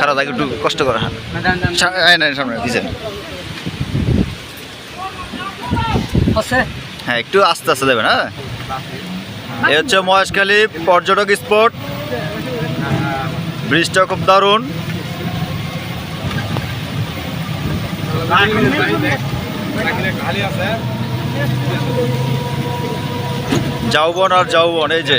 খারাপ থাকে একটু কষ্ট করে হ্যাঁ। সামনে হ্যাঁ একটু আস্তে আস্তে দেবেন হ্যাঁ। এই হচ্ছে মহেশখালী পর্যটক স্পট। ব্রিজটা খুব দারুণ। যাওবন আর যাওবন এই যে।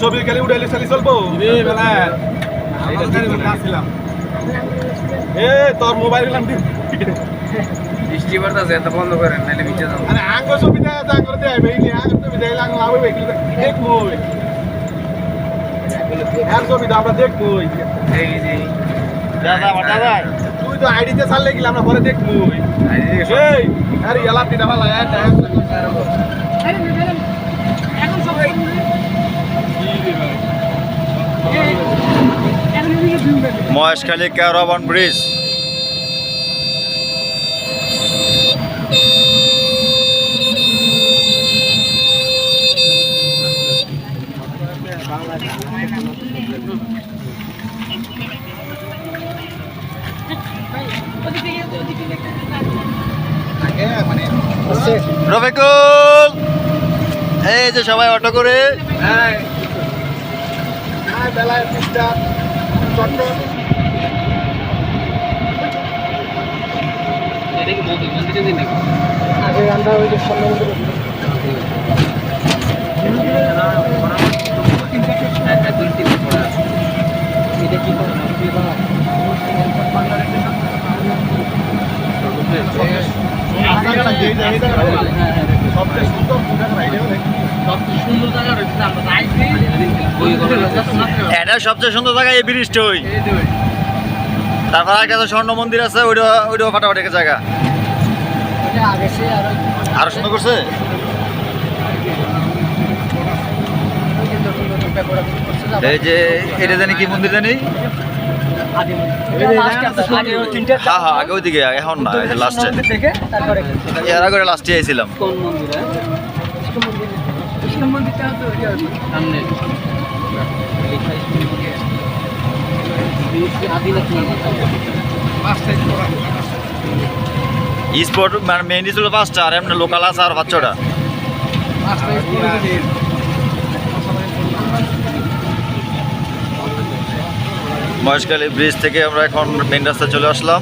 ছবি খালি উড়াইলে চালি চলবো? এ তোর মোবাইল গেলাম বৃষ্টি পড়তেছে এত বন্ধ করেন নাহলে ভিজে যাব। আরে আঙ্গ দেয় তা করে দেয় ভাই নি আঙ্গ ছবি দেয় লাগ লাভ হবে কি দেখ মোই আর ছবি তো আমরা দেখব এই যে দাদা দাদা। তো আইডিতে ছাড়লে গেলে আমরা পরে দেখব। এই আরে এলা তিনটা ভালো এটা মহেশখালী ক্যারাবান ব্রিজ। রফিকুল! এই যে সবাই অটো করে। হ্যাঁ। নাকি একটা দুই তিন পড়া আছে। এটা কি করে? এটা সবচেয়ে সুন্দর জায়গা, এই ব্রিজটা ওই। তারপর আর কাছে স্বর্ণ মন্দির আছে, ওইটা, ওইটাও ফাটাফাটি জায়গা। আরও সুন্দর করছে? এই যে, এটা জানি কি মন্দির জানি? হ্যাঁ হ্যাঁ আগে ওইদিকে এখন না লাস্টে এর আগে লাস্টে আইছিলাম। কোন মন্দিরে? সামনে। স্পট মানে মেইন ছিল পাঁচটা আর এমনি লোকাল আছে আর পাঁচটা মহেশখালী ব্রিজ থেকে আমরা এখন মেন রাস্তায় চলে আসলাম।